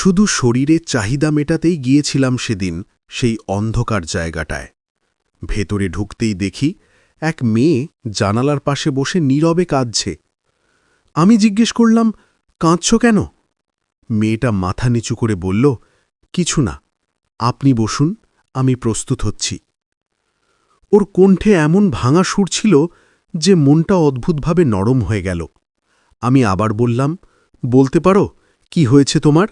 শুধু শরীরে চাহিদা মেটাতেই গিয়েছিলাম সেদিন সেই অন্ধকার জায়গাটায়। ভেতরে ঢুকতেই দেখি এক মেয়ে জানালার পাশে বসে নীরবে কাঁদছে। আমি জিজ্ঞেস করলাম, কাঁদছ কেন? মেয়েটা মাথা নিচু করে বলল, কিছু না, আপনি বসুন, আমি প্রস্তুত হচ্ছি। ওর কণ্ঠে এমন ভাঙা সুর ছিল যে মনটা অদ্ভুতভাবে নরম হয়ে গেল। আমি আবার বললাম, বলতে পারো, কি হয়েছে তোমার?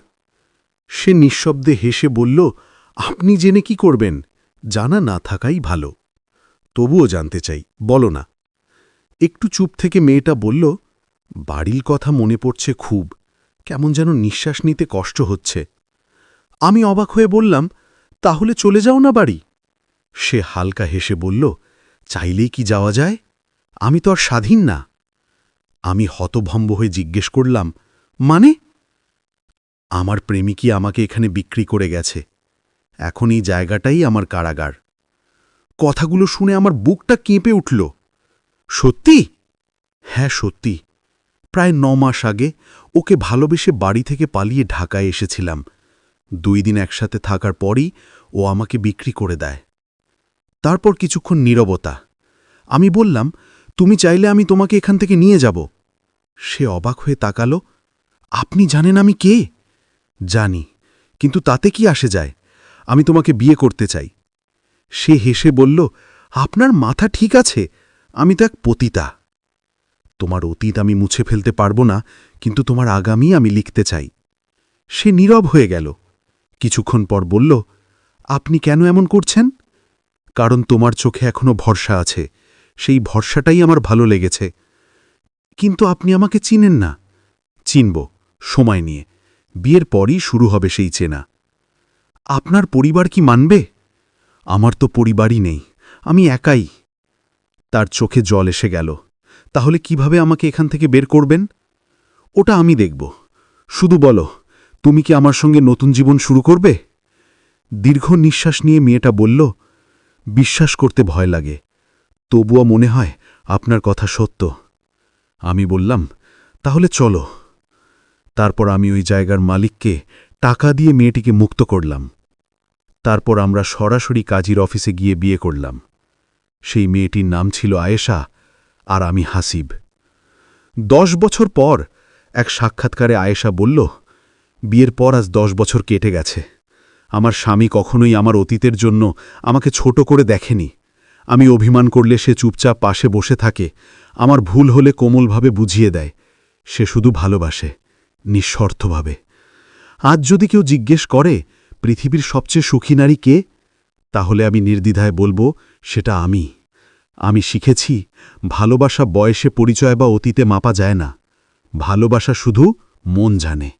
সে নিঃশব্দে হেসে বলল, আপনি জেনে কি করবেন? জানা না থাকাই ভালো। তবুও জানতে চাই, বলো না। একটু চুপ থেকে মেয়েটা বলল, বাড়ির কথা মনে পড়ছে খুব। কেমন যেন নিঃশ্বাস নিতে কষ্ট হচ্ছে। আমি অবাক হয়ে বললাম, তাহলে চলে যাও না বাড়ি? সে হালকা হেসে বলল, চাইলেই কি যাওয়া যায়? আমি তো আর স্বাধীন না। আমি হতভম্ব হয়ে জিজ্ঞেস করলাম মানে? আমার প্রেমিকই আমাকে এখানে বিক্রি করে গেছে। এখন এই জায়গাটাই আমার কারাগার। কথাগুলো শুনে আমার বুকটা কেঁপে উঠল। সত্যি? হ্যাঁ সত্যি। প্রায় ন মাস আগে ওকে ভালোবেসে বাড়ি থেকে পালিয়ে ঢাকায় এসেছিলাম। দুই দিন একসাথে থাকার পরই ও আমাকে বিক্রি করে দেয়। তারপর কিছুক্ষণ নীরবতা। আমি বললাম, তুমি চাইলে আমি তোমাকে এখান থেকে নিয়ে যাব। সে অবাক হয়ে তাকালো। আপনি জানেন আমি কে? জানি, কিন্তু তাতে কি আসে যায়? আমি তোমাকে বিয়ে করতে চাই। সে হেসে বলল, আপনার মাথা ঠিক আছে, আমি তো এক পতিতা। তোমার অতীত আমি মুছে ফেলতে পারব না, কিন্তু তোমার আগামী আমি লিখতে চাই। সে নীরব হয়ে গেল। কিছুক্ষণ পর বলল, আপনি কেন এমন করছেন? কারণ তোমার চোখে এখনও ভরসা আছে। সেই ভরসাটাই আমার ভালো লেগেছে। কিন্তু আপনি আমাকে চিনেন না। চিনব, সময় নিয়ে। বিয়ের পরই শুরু হবে সেই চেনা। আপনার পরিবার কি মানবে? আমার তো পরিবারই নেই, আমি একাই। তার চোখে জল এসে গেল। তাহলে কীভাবে আমাকে এখান থেকে বের করবেন? ওটা আমি দেখব। শুধু বলো, তুমি কি আমার সঙ্গে নতুন জীবন শুরু করবে? দীর্ঘ নিঃশ্বাস নিয়ে মেয়েটা বলল, বিশ্বাস করতে ভয় লাগে। তবুও মনে হয় আপনার কথা সত্য। আমি বললাম, তাহলে চলো। তারপর আমি ওই জায়গার মালিককে টাকা দিয়ে মেয়েটিকে মুক্ত করলাম। তারপর আমরা সরাসরি কাজীর অফিসে গিয়ে বিয়ে করলাম। সেই মেয়েটির নাম ছিল আয়েশা আর আমি হাসিব। দশ বছর পর এক সাক্ষাৎকারে আয়েশা বলল, বিয়ের পর আজ দশ বছর কেটে গেছে। আমার স্বামী কখনোই আমার অতীতের জন্য আমাকে ছোট করে দেখেনি। আমি অভিমান করলে সে চুপচাপ পাশে বসে থাকে। আমার ভুল হলে কোমলভাবে বুঝিয়ে দেয়। সে শুধু ভালোবাসে। নিঃস্বার্থভাবে আজ যদি কেউ জিজ্ঞেস করে, পৃথিবীর সবচেয়ে সুখী নারী কে? তাহলে আমি নির্দ্বিধায় বলব, সেটা আমি। আমি শিখেছি, ভালোবাসা বয়সে পরিচয় বা অতীতে মাপা যায় না। ভালোবাসা শুধু মন জানে।